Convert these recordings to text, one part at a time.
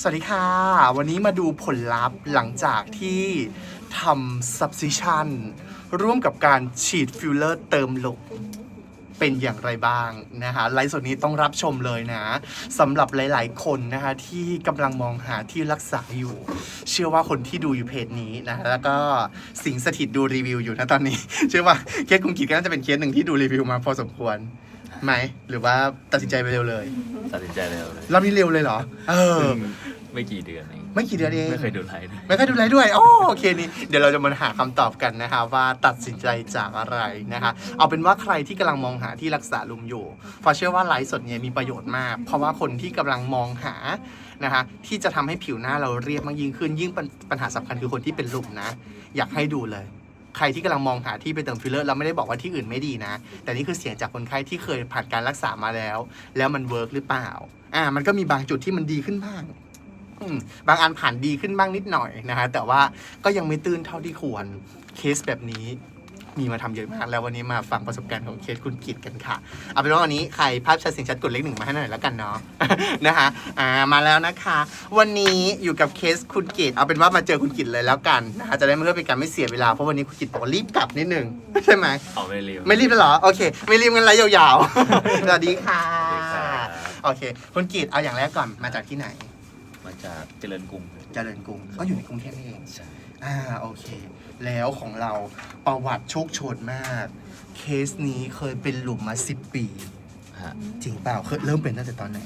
สวัสดีค่ะ วันนี้มาดูผลลัพธ์หลังจากที่ทำ subcision ร่วมกับการฉีดฟิลเลอร์เติมลมเป็นอย่างไรบ้างนะคะไลฟ์สดนี้ต้องรับชมเลยนะสำหรับหลายๆ คนนะคะที่กำลังมองหาที่รักษาอยู่ เชื่อว่าคนที่ดูอยู่เพจนี้นะแล้วก็สิงสถิตดูรีวิวอยู่นะตอนนี้ เชื่อว่าเคสคุณกิจก็น่าจะเป็นเคสหนึ่งที่ดูรีวิวมาพอสมควร ไหม หรือว่าตัดสินใจไปเร็วเลย ตัดสินใจเร็วเลยรอบนี้เร็วเลยเหรอ เออเพิ่งไม่กี่เดือนเองไม่กี่เดือนเอง ไม่เคยดูไลฟ์เลยไม่เคยดูไลฟ์ด้วยโอโอเคนี่ เดี๋ยวเราจะมาหาคำตอบกันนะคะ ว่าตัดสินใจจากอะไรนะคะ เอาเป็นว่าใครที่กำลังมองหาที่รักษาลุมอยู่เพราะเชื่อว่าไลฟ์สดเนี่ยมีประโยชน์มาก เพราะว่าคนที่กำลังมองหานะคะที่จะทำให้ผิวหน้าเราเรียบมากยิ่งขึ้นยิ่งปัญปัญหาสำคัญคือคนที่เป็นลุมนะ อยากให้ดูเลย ใครที่กำลังมองหาที่ไปเติมฟิลเลอร์เราไม่ได้บอกว่าที่อื่นไม่ดีนะ แต่นี่คือเสียงจากคนไข้ที่เคยผ่านการรักษามาแล้ว แล้วมันเวิร์กหรือเปล่า อ่า มันก็มีบางจุดที่มันดีขึ้นบ้างบางอันผ่านดีขึ้นบ้างนิดหน่อยนะฮะแต่ว่าก็ยังไม่ตื้นเท่าที่ควรเคสแบบนี้ มีมาทำเยอะมาก แล้ววันนี้มาฟังประสบการณ์ของเคสคุณกิตกันค่ะ เอาเป็นว่าวันนี้ใครภาพชัดเสียงชัดกดเลขหนึ่งมาให้หน่อยแล้วกันเนาะนะคะอ่ามาแล้วนะคะ วันนี้อยู่กับเคสคุณกิตเอาเป็นว่ามาเจอคุณกิตเลยแล้วกันนะคะจะได้ไม่เพื่อเป็นการไม่เสียเวลาเพราะวันนี้คุณกิตบอกว่ารีบกลับนิดนึงใช่ไหมเอาไม่เร็วไม่รีบแล้วเหรอโอเค ไม่รีบกันไรยาวๆสวัสดีค่ะสวัสดีครับโอเคคุณกิตเอาอย่างแรกก่อนมาจากที่ไหน มาจากเจริญกรุงเจริญกรุงก็อยู่ในกรุงเทพนี่เองใช่ อ่าโอเค แล้วของเราประวัติโชคโชนมาก เคสนี้เคยเป็นหลุมมา 10 ปี ฮะจริงเปล่าเคยเริ่มเป็นตั้งแต่ตอนไหน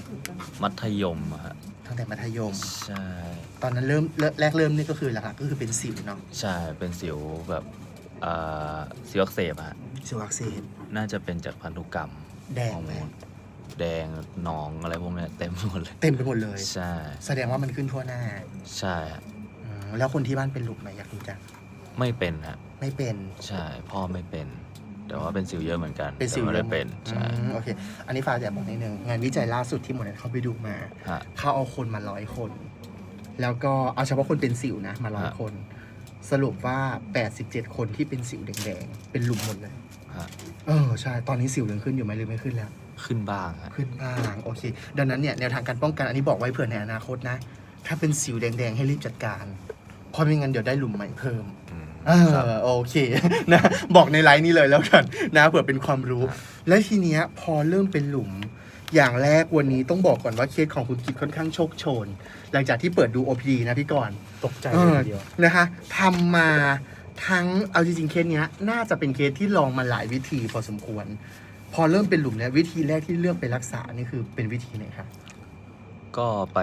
มัธยมอะฮะตั้งแต่มัธยม ใช่ตอนนั้นเริ่มเริ่มแรกเริ่มนี่ก็คือหลักๆก็คือเป็นสิวเนาะใช่เป็นสิวแบบเอ่อสิวอักเสบอะฮะสิวอักเสบ น่าจะเป็นจากพันธุกรรมแดงฮอร์ไหโมมนแดงหนองอะไรพวกเนี้ยเต็มไปหมดเลย เต็มไปหมดเลย ใช่ แสดงว่ามันขึ้นทั่วหน้า ใช่ฮะอืม แล้วคนที่บ้านเป็นหลุมไหมอยากรู้จังไม่เป็นฮะไม่เป็น ใช่พ่อไม่เป็น แต่ว่าเป็นสิวเยอะเหมือนกันเป็นสิวแต่ไม่ได้เป็นอืใช่มโอเค อันนี้ฝากแต่บอกนิดนึงงานวิจัยล่าสุดที่หมอนันเขาไปดูมา ฮะ เขาเอาคนมาร้อยคน แล้วก็เอาเฉพาะคนเป็นสิวนะ มาร้อยฮะ คน สรุปว่า 87 คนที่เป็นสิวแดงๆ เป็นหลุมหมดเลย ฮะเออใช่ ตอนนี้สิวยังขึ้นอยู่ไหมหรือไม่ขึ้นแล้ว ขึ้นบ้างฮะ ขึ้นบ้างโอเค ดังนั้นเนี่ยแนวทางการป้องกันอันนี้บอกไว้เผื่อในอนาคตนะ ถ้าเป็นสิวแดงๆ ให้รีบจัดการ เพราะไม่งั้นเดี๋ยวได้หลุมใหม่เพิ่มอืมเอครับอโอเคนะบอกในไลน์นี้เลยแล้วกันนะเผื่อเป็นความรู้ครับและทีเนี้ยพอเริ่มเป็นหลุมอย่างแรกวันนี้ต้องบอกก่อนว่าเคสของคุณกิจค่อนข้างโชคโชน หลังจากที่เปิดดู OPD นะพี่กรณ์ตกใจเอเลยอทีเดียวนะคะทำมาทั้งเอาจริงๆเคสเนี้ย น่าจะเป็นเคสที่ลองมาหลายวิธีพอสมควร พอเริ่มเป็นหลุมเนี่ยวิธีแรกที่เลือกไปรักษานี่คือเป็นวิธีไหนคะก็ไป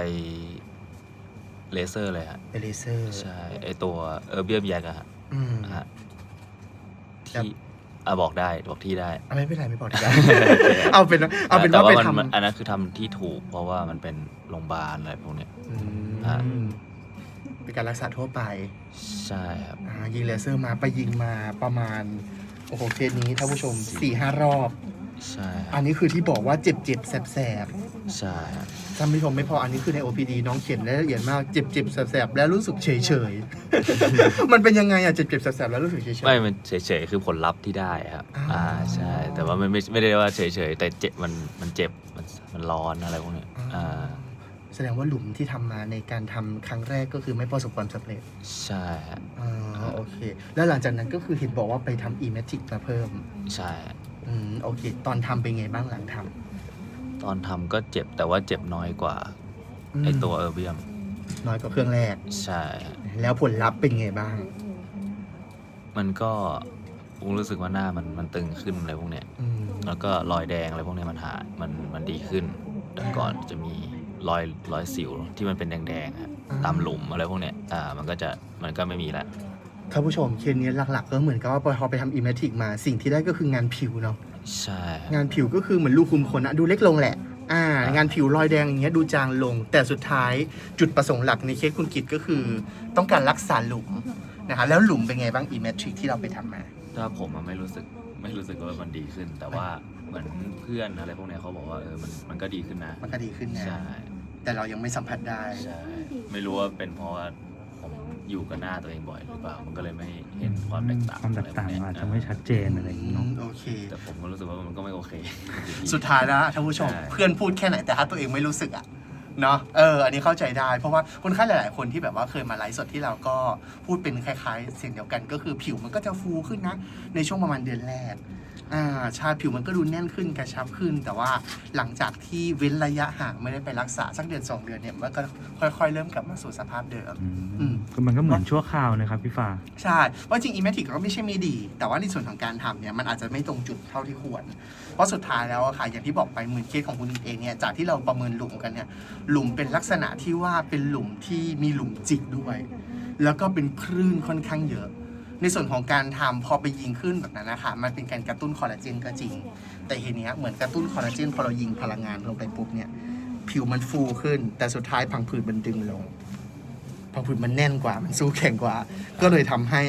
เลเซอร์เลยฮะเป็นเลเซอร์ใช่ไอตัวเออร์เบียมแยกอะฮะอืม ฮะครับ ที่อะบอกได้บอกที่ได้ เอาไม่เป็นไรไม่บอกดีกว่า เอาเป็นว่าเอาเป็นแต่ว่าไปมันทำมันอันนั้นคือทำที่ถูก เพราะว่ามันเป็นโรงพยาบาลอะไรพวกเนี้ย อือ่ามเป็นการรักษาทั่วไปใช่ครับ อ่ายิงเลเซอร์มาไปยิงมาประมาณ โอ้โหเคสนี้ท่านผู้ชม4ี่ห้ารอบ ใช่คอัรับนนี้คือที่บอกว่าเจ็บเจ็บแสบแสบใช่ครับท่านผู้ชมไม่พออันนี้คือใน OPD น้องเขียนรายละเอียดมากเจ็บเจ็บแสบแสบแล้วรู้สึกเฉยเฉยๆมันเป็นยังไงอะเจ็บเจ็บแสบแสบแล้วรู้สึกเฉยเฉยไม่มันเฉยๆคือผลลัพธ์ที่ได้ครับอ่าอ่าใช่ แต่ว่าไม่ไม่ไม่ได้ว่าเฉยๆแต่เจ็บมันมันเจ็บมันมันร้อนอะไรพวกเนี้ยอ่าแสดงว่าหลุมที่ทำมาในการทำครั้งแรกก็คือไม่ประสบความสำเร็จ ใช่ฮะอ่าโอเค แล้วหลังจากนั้นก็คือเห็นบอกว่าไปทำ e m a g i c มาเพิ่ม ใช่ฮะ อืมโอเค ตอนทำเป็นไงบ้างหลังทตอนทำก็เจ็บแต่ว่าเจ็บน้อยกว่าำไอตัวเออร์เบียม น้อยกว่าเครื่องแรก ใช่ฮะแล้วผลลัพธ์เป็นไงบ้าง มันก็ผมรู้สึกว่าหน้ามันมันตึงขึ้นอะไรพวกเนี้ย อืมแล้วก็รอยแดงอะไรพวกเนี้ยมันหายมันมันดีขึ้น แต่ก่อนจะมีรอยรอยสิวที่มันเป็นแดงๆอะตามหลุมอะไรพวกเนี้ยอ่ามันก็จะมันก็ไม่มีละ ท่านผู้ชมเคสนี้หลัก ๆ ก็เหมือนกับว่าพอไปทำ e m a t i c มาสิ่งที่ได้ก็คืองานผิวเนาะใช่ งานผิวก็คือเหมือนลูกคุมขนอะดูเล็กลงแหละ อ่า งานผิวรอยแดงอย่างเงี้ยดูจางลง แต่สุดท้ายจุดประสงค์หลักในเคสคุณกิตก็คือ ต้องการรักษาหลุมนะคะแล้วหลุมเป็นไงบ้าง e m a t i c ที่เราไปทำมา ถ้าผมมันไม่รู้สึกไม่รู้สึกว่ามันดีขึ้น แต่ว่าเหมือนเพื่อนอะไรพวกเนี้ยเขาบอกว่าเออมันมันก็ดีขึ้นนะมันก็ดีขึ้นนะ ใช่แต่เรายังไม่สัมผัสได้ ใช่ ไม่รู้ว่าเป็นเพราะว่า ผมอยู่กับหน้าตัวเองบ่อยหรือเปล่ามันก็เลยไม่เห็นความแตกต่างความแตกต่างะไรพวอาจเนี้ยจะไม่ชัดเจนอะไรอย่างนี้เนาะโอเค แต่ผมก็รู้สึกว่ามันก็ไม่โอเค สุดท้ายแล้วท่านผู้ชมใช่เพื่อนพูดแค่ไหนแต่ถ้าตัวเองไม่รู้สึกอะเนาะเอออันนี้เข้าใจได้ เพราะว่าคนไข้หลาย ๆ คนที่แบบว่าเคยมาไลฟ์สดที่เราก็พูดเป็นคล้าย ๆ เสียงเดียวกันก็คือผิวมันก็จะฟูขึ้นนะ ในช่วงประมาณเดือนแรกอ่า ชาผิวมันก็ดูแน่นขึ้นกระชับขึ้น แต่ว่าหลังจากที่เว้นระยะห่างไม่ได้ไปรักษาสักเดือนสองเดือนเนี่ยมันก็ค่อยๆ เริ่มกลับมาสู่สภาพเดิมอืมคือมันก็เหมือนชั่วคราวนะครับพี่ฟ้าใช่เพราะจริงอีเมทิกก็ไม่ใช่ไม่ดี แต่ว่าในส่วนของการทำเนี่ยมันอาจจะไม่ตรงจุดเท่าที่ควร เพราะสุดท้ายแล้วอะค่ะอย่างที่บอกไปเหมือนเคสของคุณเองเนี่ยจากที่เราประเมินหลุมกันเนี่ยหลุมเป็นลักษณะที่ว่าเป็นหลุมที่มีหลุมจิกด้วย แล้วก็เป็นคลื่นค่อนข้างเยอะ ในส่วนของการทำพอไปยิงขึ้นแบบนั้นนะคะมันเป็นการกระตุ้นคอลลาเจนก็จริง แต่ทีเนี้ยเหมือนกระตุ้นคอลลาเจนพอเรายิงพลังงานลงไปปุ๊บเนี่ยผิวมันฟูขึ้น แต่สุดท้ายพังผืดมันดึงลง พังผืดมันแน่นกว่ามันสู้แข็งกว่า ก็เลยทำให้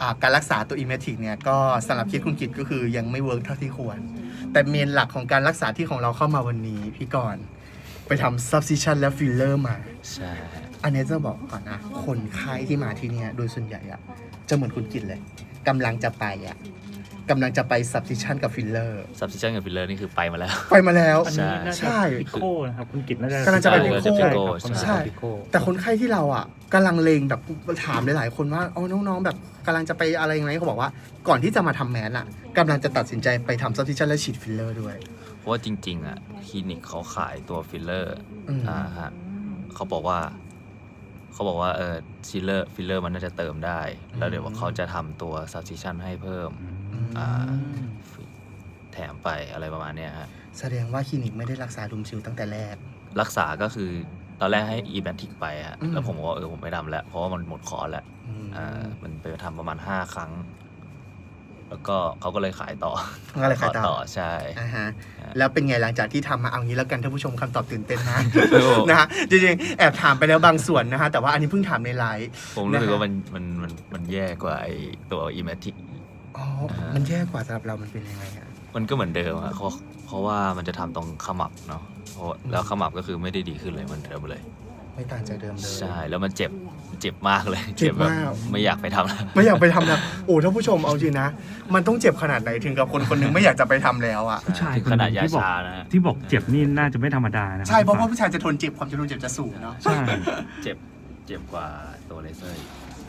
อ่าการรักษาตัวอิเมทิกเนี่ยก็สำหรับเคสคุณกิจก็คือยังไม่เวิร์กเท่าที่ควร แต่เมนหลักของการรักษาที่ของเราเข้ามาวันนี้พี่กรณ์ไปทำ substitution และ filler มา ใช่ฮะอันนี้จะบอกก่อนนะ คนไข้ที่มาที่เนี่ยโดยส่วนใหญ่อะ จะเหมือนคุณกิจเลยกำลังจะไปอะกำลังจะไป substitution กับ filler ซับซิชันกับฟิลเลอร์นี่คือไปมาแล้ว ไปมาแล้ว อันนี้น่าใช่จะพิโก้นะครับคุณกิตน่าจะกำลังจะไปพิพิโก้ ใช่ครับใช่กำลังจะไปพิโก้แต่คนไข้ที่เราอะกำลังเลงแบบถามหลายๆ คนว่าอ๋อน้องๆ แบบกำลังจะไปอะไรยังไงเขาบอกว่า ก่อนที่จะมาทำแมสอะกำลังจะตัดสินใจไปทำ substitution และฉีด filler ด้วย เพราะว่าจริง ๆ อะ คลินิกเขาขายตัวฟิลเลอร์ อืม อ่าฮะเขาบอกว่า เขาบอกว่าเออฟิลเลอร์ฟิลเลอร์มันน่าจะเติมได้ แล้วเดี๋ยวว่าเขาจะทำตัวซับซิชันให้เพิ่มอ่าแถมไปอะไรประมาณเนี้ยฮะแสดงว่าคลินิกไม่ได้รักษาดุมซิลตั้งแต่แรก รักษาก็คือตอนแรกให้อีแบนทิกไปฮะอืมแล้วผมบอกว่าเออผมไม่ทำแล้ว เพราะว่ามันหมดคอร์สแล้วอืมอ่ามันไปทำประมาณห้าครั้ง แล้วก็เขาก็เลยขายต่อก็เลยขายต่อใช่อ่าฮะอ่า แล้วเป็นไงหลังจากที่ทำมาเอางี้แล้วกันท่านผู้ชมคำตอบตื่นเต้นนะโอ้นะฮะจริงๆแอบถามไปแล้วบางส่วนนะฮะแต่ว่าอันนี้เพิ่งถามในไลฟ์ผมรู้สึกนะฮะว่ามันมันมันมันแย่กว่าไอตัวอีแมทิกอ๋ออ่ามัมันแย่กว่าสำหรับเรามันเป็นยังไงอะมันก็เหมือนเดิมอะเพราะเพราะว่ามันจะทำตรงขมับเนาะเพราะแล้วขมับก็คือไม่ได้ดีขึ้นเลยเหมันเดิมเลย ไม่ต่างจากเดิมเลยใช่แล้วมันเจ็บ เจ็บมากเลยเจ็บแบบมากไม่อยากไปทำแล้วไม่อยากไปทำแล้วโอ้ท่านผู้ชมเอาจริงนะ มันต้องเจ็บขนาดไหนถึงกับคนคนหนึงไม่อยากจะไปทำแล้วอะผู้ชายถึงคนขหนาดนึ่งยาที่บอกชานะฮะที่บอกเจ็บนี่น่าจะไม่ธรรมดานะใช่เพราะพี่ว่าฟ้ผู้ชายจะทนเจ็บความจะทนเจ็บจะสูงเนาะใช่เจ็บเจ็บกว่าตัวเลเซอร์อีก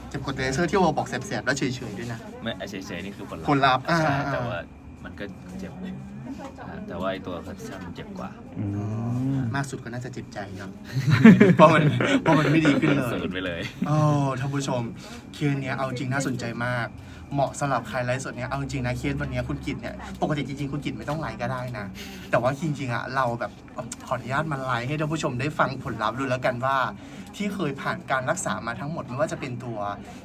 เจ็บกดเลเซอร์ที่เราบอกแสบๆแล้วเฉยๆด้วยนะไม่ไอเฉยๆนี่คือผลผลลัพธ์อ่าใช่อ่าแต่ว่ามันก็เจ็บอ่าแต่ว่าไอตัวคัสซันมันเจ็บกว่าอื มมากสุดก็น่าจะเจ็บใจเนาะ เพราะมันเพราะมันไม่ดีขึ้นเลยสูดไปเลยโอ้ท่านผู้ชมเคสเนี้ยเอาจริงน่าสนใจมาก เหมาะสำหรับใครไลฟ์สดเนี้ยเอาจริงนะเคสวันเนี้ยคุณกิตเนี่ยปกติจริงๆคุณกิตไม่ต้องไลฟ์ก็ได้นะ แต่ว่าจริงๆอะเราแบบขออนุญาตมาไลฟ์ให้ท่านผู้ชมได้ฟังผลลัพธ์ดูแล้วกันว่า ที่เคยผ่านการรักษามาทั้งหมดไม่ว่าจะเป็นตัว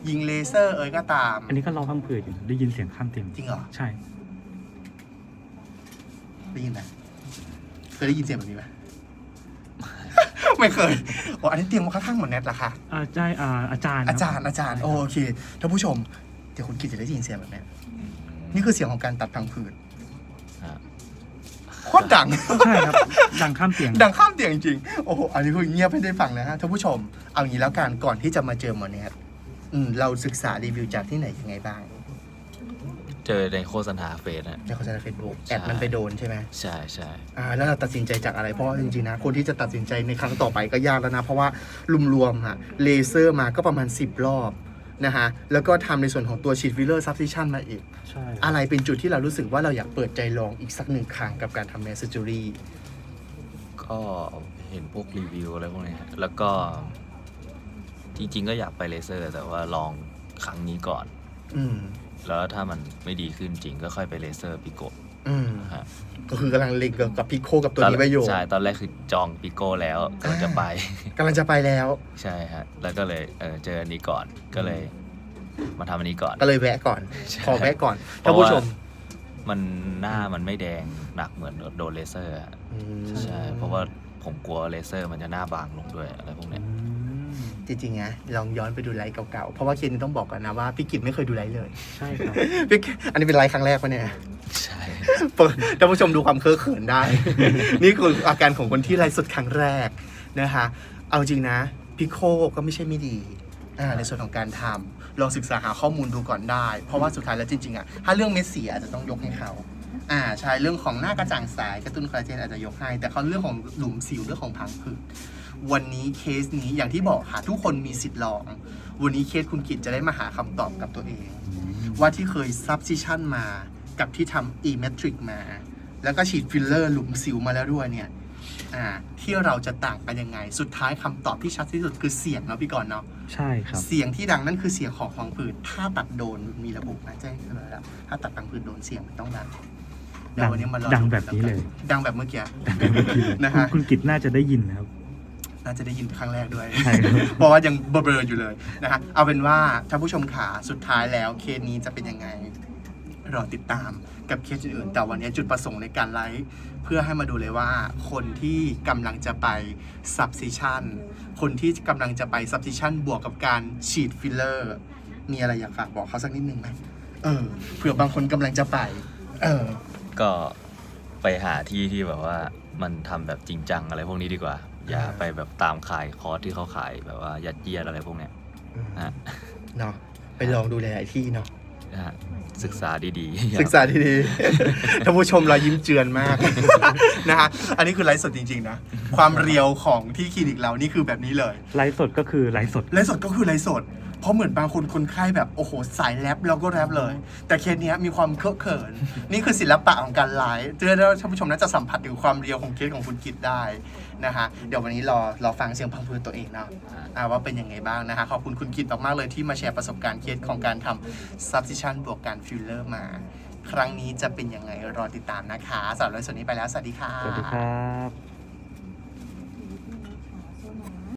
ยิงเลเซอร์เอ่ยก็ตาม อันนี้ก็ร้องพังผืดอยู่ได้ยินเสียงข้ามเตียงจริงเหรอใช่ได้ยินไหมเคยได้ยินเสียงแบบนี้ไหม ไม่เคยโอ้อันนี้เตียงมาข้างๆเหมือนแนทเหรอคะอ่าใช่อ่าอาจารย์คบอาจารย์อาจารย์โอโอเคท่านผู้ชม เดี๋ยวคุณกิตจะได้ยินเสียงแบบเนี้ยนี่คือเสียงของการตัดพังผืดอ่าโคตรดัง ใช่ครับดังข้ามเตียง ดังข้ามเตียงจริงๆโอ้โห อันนี้คือเงียบให้ได้ฟังนะฮะท่านผู้ชม เอางี้แล้วกันก่อนที่จะมาเจอหมอแนทอืมเราศึกษารีวิวจากที่ไหนยังไงบ้าง เจอในโฆษณาเฟซนะในโฆษณาเฟซบุ๊กใช่แอดมันไปโดนใช่ไหมใช่ใช่อ่าแล้วเราตัดสินใจจากอะไรเพราะว่าจริงๆนะ คนที่จะตัดสินใจในครั้งต่อไปก็ยากแล้วนะ เพราะว่ารวมๆอะเลเซอร์มาก็ประมาณ 10 รอบนะฮะแล้วก็ทำในส่วนของตัวฉีดฟิลเลอร์ซับซิชันมาอีกใช่อะไรเป็นจุดที่เรารู้สึกว่าเราอยากเปิดใจลองอีกสักหนึ่งครั้งกับการทำแมสซูรี่ก็เห็นพวกรีวิวอะไรพวกเนี้ยแล้วก็จริงๆ ก็อยากไปเลเซอร์ แต่ว่าลองครั้งนี้ก่อน อืม แล้วถ้ามันไม่ดีขึ้นจริงก็ค่อยไปเลเซอร์ปิโกะอืมฮะก็คือกำลังเล็งกับพิโคกับตัวนี้ไว้อยู่ใช่ตอนแรกคือจองปิโก้แล้วก็จะไป กำลังจะไปแล้ว ใช่ฮะ แล้วก็เลยเออเจออันนี้ก่อนก็เลย มาทำอันนี้ก่อน ก็เลยแวะก่อน ใช่ ขอแวะก่อนเพท่านราะผู้ว่าชมมันหน้ามันไม่แดงหนักเหมือนโดนเลเซอร์อะอืมใช่ เพราะว่าผมกลัวเลเซอร์มันจะหน้าบางลงด้วยอะไรพวกอืเนี้ยม จริงๆนะลองย้อนไปดูไลฟ์เก่าๆ เพราะว่าเคนต้องบอกก่อนนะว่าพี่กิจไม่เคยดูไลฟ์เลยใช่ครับพี่กิจอันนี้เป็นไลฟ์ครั้งแรกปะเนี่ย ใช่เปิดท่านผู้ชมดูความเคอะเขินได้ นี่คืออาการของคนที่ไลฟ์สดครั้งแรกนะคะ เอาจริงนะพิโคก็ไม่ใช่ไม่ดีอ่าในส่วนของการทำลองศึกษาหาข้อมูลดูก่อนได้ เพราะว่าสุดท้ายแล้วจริงๆอะถ้าเรื่องเมสซี่อาจจะต้องยกให้เขาอ่าใช่เรื่องของหน้ากระจ่างใสกระตุ้นคอลลาเจนอาจจะยกให้ แต่เขาเรื่องของหลุมสิวเรื่องของพังผืด วันนี้เคสนี้อย่างที่บอกค่ะทุกคนมีสิทธิ์ลอง วันนี้เคสคุณกิจจะได้มาหาคำตอบกับตัวเอง ว่าที่เคยซับซิชันมากับที่ทำ e-metric มา แล้วก็ฉีดฟิลเลอร์หลุมสิวมาแล้วด้วยเนี่ยอ่าที่เราจะต่างกันยังไง สุดท้ายคำตอบที่ชัดที่สุดคือเสียงเนาะพี่กรณ์เนาะ ใช่ครับ เสียงที่ดังนั่นคือเสียงของพังผืดถ้าตัดโดนมีระบุนะแจ้งเลยครับถ้าตัดพังผืดโดนเสียงมันต้องดังเดี๋ยววันนี้มารอดังแบบนี้เลย ดังแบบเมื่อกี้นะคุณฮะคุณกิตน่าจะได้ยินนะครับ น่าจะได้ยินครั้งแรกด้วย ใช่ครับ เพราะว่ายังเบลอๆอยู่เลยนะฮะเอาเป็นว่าท่านผู้ชมขาสุดท้ายแล้วเคสนี้จะเป็นยังไง รอติดตามกับเคสอื่นๆแต่วันนี้จุดประสงค์ในการไลฟ์เพื่อให้มาดูเลยว่า คนที่กำลังจะไป substitution คนที่กำลังจะไป substitution บวกกับการฉีดฟิลเลอร์ มีอะไรอยากฝากบอกเขาสักนิดนึงไหมเออเผื่อบางคนกำลังจะไป เออ ก็ไปหาที่ที่แบบว่ามันทำแบบจริงจังอะไรพวกนี้ดีกว่า อย่าอ่าไปแบบตามขายคอร์สที่เขาขายแบบว่ายัดเยียดอะไรพวกเนี้ยนะฮะเนาะไปลองดูหลายๆที่เนาะนะฮะศึกษาดีๆ ศึกษาดีๆท่านผู้ชมเรายิ้มเจือนมากนะฮะ อันนี้คือไลฟ์สดจริงๆนะ ความเรียวของที่คลินิกเรานี่คือแบบนี้เลย ไลฟ์สดก็คือไลฟ์สด ไลฟ์สดก็คือไลฟ์สด เพราะเหมือนบางคนคนไข้แบบโอ้โหสายแรปแล้วก็แรปเลย แต่เคสเนี้ยมีความเคอะเขิน นี่คือศิลปะของการไลฟ์เพื่อให้ท่านผู้ชมน่าจะสัมผัสถึงความเรียวของเคสของคุณกิตได้นะฮะเดี๋ยววันนี้รอรอฟังเสียงพังพืนตัวเองเนาะอ่าว่าเป็นยังไงบ้างนะฮะขอบคุณคุณกิตมากๆเลยที่มาแชร์ประสบการณ์เคสของการทำ substitution บวกการฟิลเลอร์มา ครั้งนี้จะเป็นยังไงรอติดตามนะคะสำหรับไลฟ์สดนี้ไปแล้วสวัสดีค่ะสวัสดีครับ